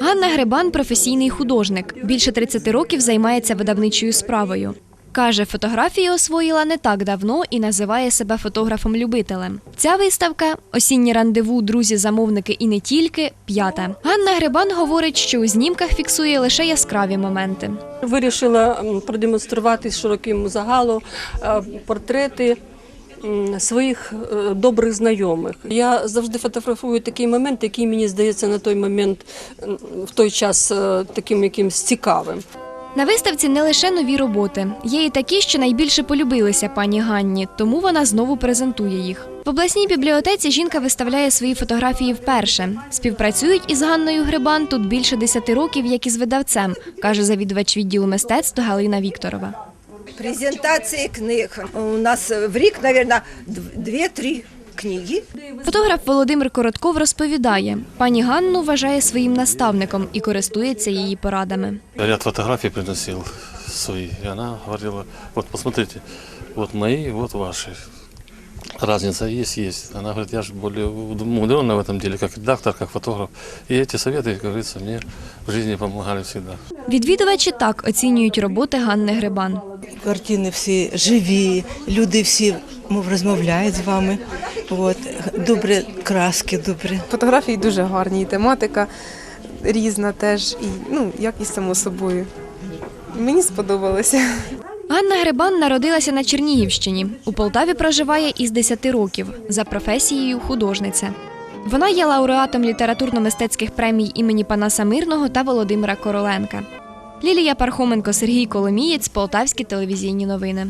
Ганна Грибан професійний художник. Більше 30 років займається видавничою справою. Каже, фотографії освоїла не так давно і називає себе фотографом-любителем. Ця виставка осіннє рандеву, друзі, замовники і не тільки п'ята. Ганна Грибан говорить, що у знімках фіксує лише яскраві моменти. Вирішила продемонструвати широкому загалу е, портрети своїх е, добрих знайомих. Я завжди фотографую такий момент, який мені здається на той момент в той час е, таким якимсь цікавим. На виставці не лише нові роботи, є і такі, що найбільше полюбилися пані Ганні, тому вона знову презентує їх. В обласній бібліотеці жінка виставляє свої фотографії вперше. Співпрацюють із Ганною Грибан тут більше 10 років, як і з видавцем, каже завідувач відділу мистецтв Галина Вікторова Презентації книг. У нас в рік, мабуть, дві-три книги. Фотограф Володимир Коротков розповідає, пані Ганну вважає своїм наставником і користується її порадами. Ряд фотографий приносил свои. И она говорила, вот посмотрите, вот мои, вот ваши. Разница есть, есть. Она говорит, я же более умудренная в этом деле, как редактор, как фотограф. И эти советы, как говорится, мне в жизни помогали всегда. Відвідувачі так оцінюють роботи Ганни Грибан. Картини всі живі, люди всі мов, розмовляють з вами. От, добрі краски, добрі. Фотографії дуже гарні, і тематика різна теж, і ну, як і само собою. Мені сподобалося. Ганна Грибан народилася на Чернігівщині. У Полтаві проживає із 10 років за професією художниця. Вона є лауреатом літературно-мистецьких премій імені Панаса Мирного та Володимира Короленка. Лілія Пархоменко, Сергій Коломієць, Полтавські телевізійні новини.